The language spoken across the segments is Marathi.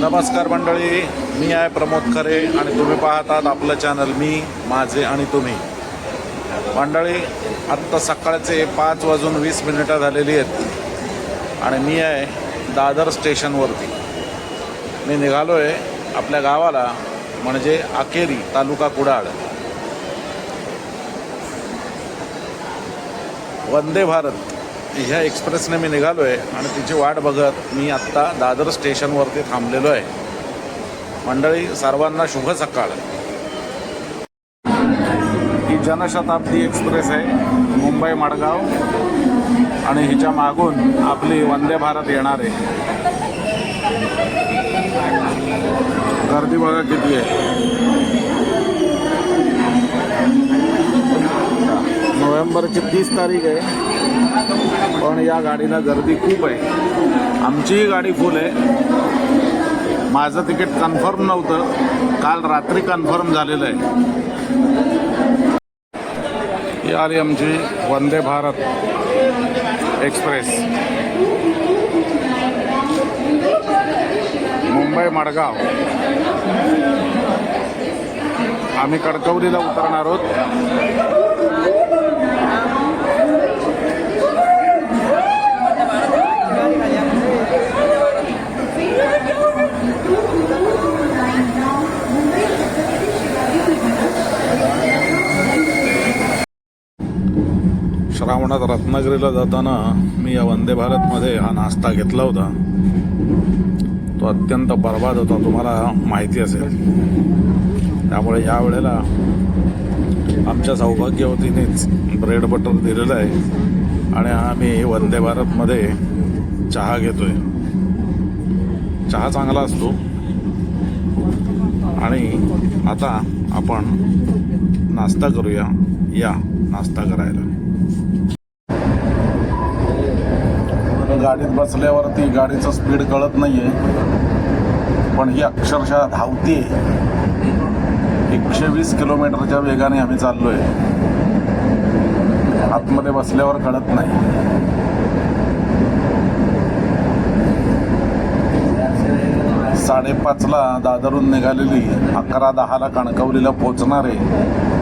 नमस्कार मंडळी मी आहे प्रमोद खरे आणि तुम्ही पाहतात आपलं चॅनल मी माझे आणि तुम्ही. मंडळी आत्ता सकाळचे पाच वाजून वीस मिनिटं झालेली आहेत आणि मी आहे दादर स्टेशनवरती मी निघालो आहे आपल्या गावाला म्हणजे अखेरी तालुका कुडाळ. वंदे भारत. ह्या एक्सप्रेसने मी निघालो आहे आणि तिची वाट बघत मी आत्ता दादर स्टेशनवरती थांबलेलो आहे. मंडळी सर्वांना शुभ सकाळ. ही जनशताब्दी एक्सप्रेस आहे मुंबई मडगाव. आणि हिच्या मागून आपली वंदे भारत येणार आहे. गर्दी बघा किती आहे. नोव्हेंबरची तीस तारीख आहे. पण या गाडीला गर्दी खूप आहे. आमचीही गाडी फुल आहे. माझं तिकीट कन्फर्म नव्हतं. काल रात्री कन्फर्म झालेलं आहे. ही आली आमची वंदे भारत एक्सप्रेस. मुंबई मडगाव. आम्ही कणकवलीला उतरणार आहोत. श्रावणात रत्नागिरीला जाताना मी या वंदे भारतमध्ये हा नाश्ता घेतला होता. तो अत्यंत बर्बाद होता तुम्हाला माहिती असेल. त्यामुळे या वेळेला आमच्या सौभाग्यवतीनेच ब्रेड बटर दिलेलं आहे आणि आम्ही वंदे भारतमध्ये चहा घेतोय. चहा चांगला असतो. आणि आता आपण नाश्ता करूया. या नाश्ता करायला. गाडीत बसल्यावरती गाडीचं स्पीड कळत नाहीये. पण ही अक्षरशः धावते. एकशे वीस किलोमीटरच्या वेगाने आम्ही चाललोय. आतमध्ये बसल्यावर कळत नाही. साडेपाचला दादरून निघालेली अकरा दहाला कणकवलीला पोचणार आहे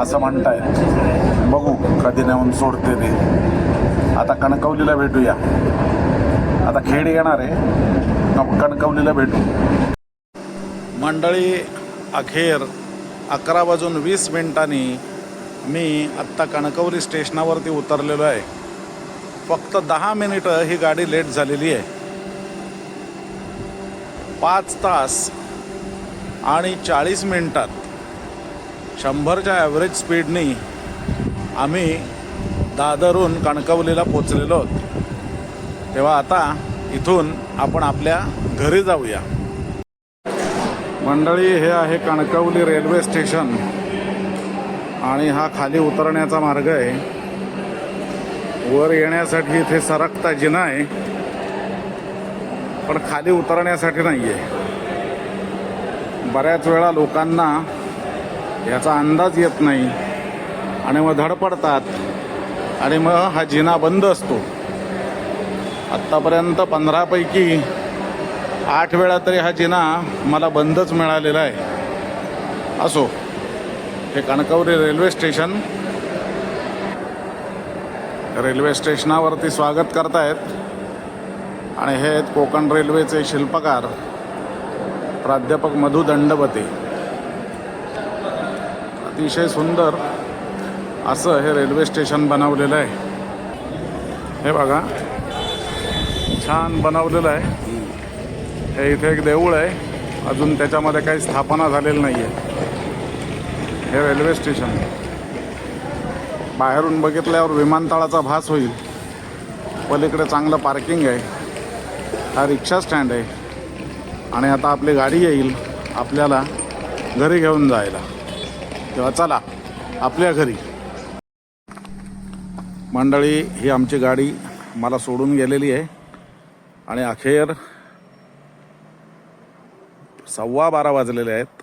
असं म्हणतायत बघू कधी नेऊन सोडते ते. आता कणकवलीला भेटूया. आता खेड येणार आहे. मग कणकवलीला भेटू. मंडळी अखेर अकरा वाजून वीस मिनिटांनी मी आत्ता कणकवली स्टेशनावरती उतरलेलो आहे. फक्त दहा मिनिटं ही गाडी लेट झालेली आहे. पाच तास आणि चाळीस मिनिटात शंभरच्या ॲव्हरेज स्पीडनी आम्ही दादरून कणकवलीला पोचलेलो आहोत तेव्हा आता इथून आपण आपल्या घरी जाऊया. मंडळी हे आहे कणकवली रेल्वे स्टेशन आणि हा खाली उतरण्याचा मार्ग आहे. वर येण्यासाठी इथे सरकता जिना आहे पण खाली उतरण्यासाठी नाही आहे बऱ्याच वेळा लोकांना याचा अंदाज येत नाही. आणि मग धडपडतात. आणि मग हा जिना बंद असतो. आत्तापर्यंत पंधरापैकी आठ वेळा तरी हा जिना मला बंदच मिळालेला आहे. असो हे कणकवली रेल्वे स्टेशन. रेल्वे स्टेशनावरती स्वागत करतायत. आणि हे आहेत कोकण रेल्वेचे शिल्पकार प्राध्यापक मधु दंडवते. अतिशय सुंदर असं हे रेल्वे स्टेशन बनवलेलं आहे. हे बघा छान बनवलेलं आहे. हे इथे एक देऊळ आहे. अजून त्याच्यामध्ये काही स्थापना झालेली नाही आहे हे रेल्वे स्टेशन. बाहेरून बघितल्यावर विमानतळाचा भास होईल. पलीकडे चांगलं पार्किंग आहे. हा रिक्षा स्टँड आहे. आणि आता आपली गाडी येईल आपल्याला घरी घेऊन जायला. तेव्हा चला आपल्या घरी. मंडळी ही आमची गाडी मला सोडून गेलेली आहे. आणि अखेर सव्वा बारा वाजलेले आहेत.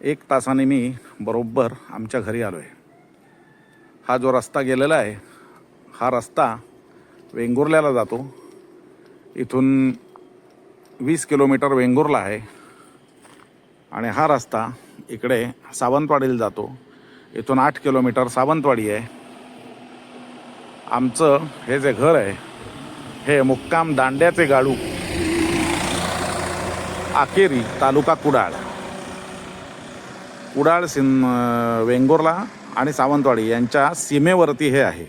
एक तासाने मी बरोबर आमच्या घरी आलो आहे हा जो रस्ता गेलेला आहे हा रस्ता वेंगुर्ल्याला जातो. इथून वीस किलोमीटर वेंगुर्ला आहे. आणि हा रस्ता इकडे सावंतवाडीला जातो. इथून आठ किलोमीटर सावंतवाडी आहे. आमचं हे जे घर आहे हे मुक्काम दांड्याचे गाडू आकेरी तालुका कुडाळ. कुडाळ सिन वेंगुर्ला आणि सावंतवाडी यांच्या सीमेवरती हे आहे.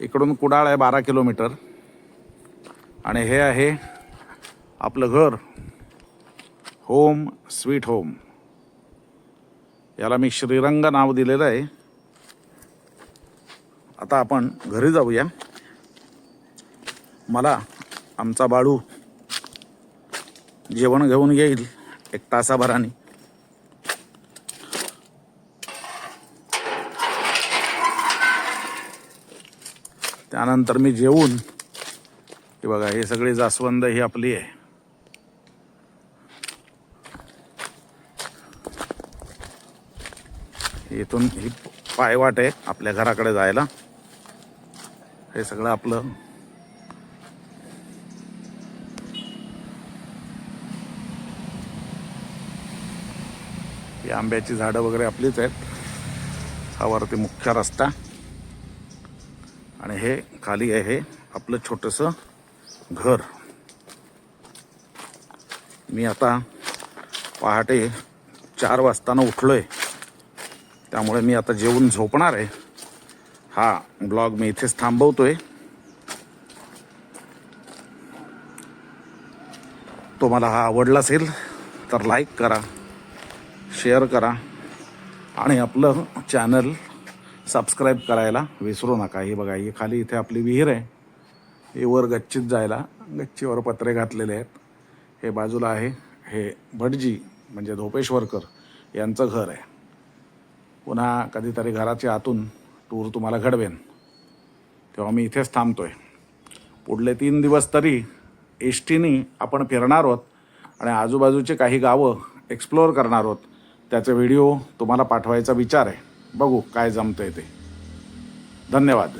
इकडून कुडाळ आहे बारा किलोमीटर. आणि हे आहे आपलं घर. Home sweet home. याला मी श्रीरंग नाव दिलेलं आहे. आता आपण घरी जाऊया. मला आमचा बाळू जेवण घेऊन येईल एक तासाभराने. त्यानंतर मी जेवून हे बघा हे सगळी जास्वंद ही आपली आहे. इथून ही पायवाट आहे आपल्या घराकडे जायला. हे सगळं आपलं. ही आंब्याची झाडं वगैरे आपलीच आहेत. हा वरती मुख्य रस्ता. आणि हे खाली आहे आपलं छोटंसं घर. मी आता पहाटे चार वाजताना उठलोय. त्यामुळे मी आता जेवून झोपणार आहे. हा ब्लॉग मी इथेच थांबवतोय. तुम्हाला हा आवडला असेल तर लाईक करा शेअर करा आणि आपलं चॅनल सबस्क्राईब करायला विसरू नका. हे बघा ही खाली इथे आपली विहीर आहे. हे वर गच्चीत जायला गच्चीवर पत्रे घातलेले आहेत. हे बाजूला आहे हे भटजी म्हणजे धोपेश्वरकर यांचं घर आहे. पुन्हा कधीतरी घराच्या आतून टूर तुम्हाला घडवेन. तेव्हा मी इथेच थांबतो आहे पुढले तीन दिवस तरी एस टीनी आपण फिरणार आहोत आणि आजूबाजूचे काही गावं एक्सप्लोअर करणार आहोत त्याचे व्हिडिओ तुम्हाला पाठवायचा विचार आहे. बघू काय जमतंय ते. धन्यवाद.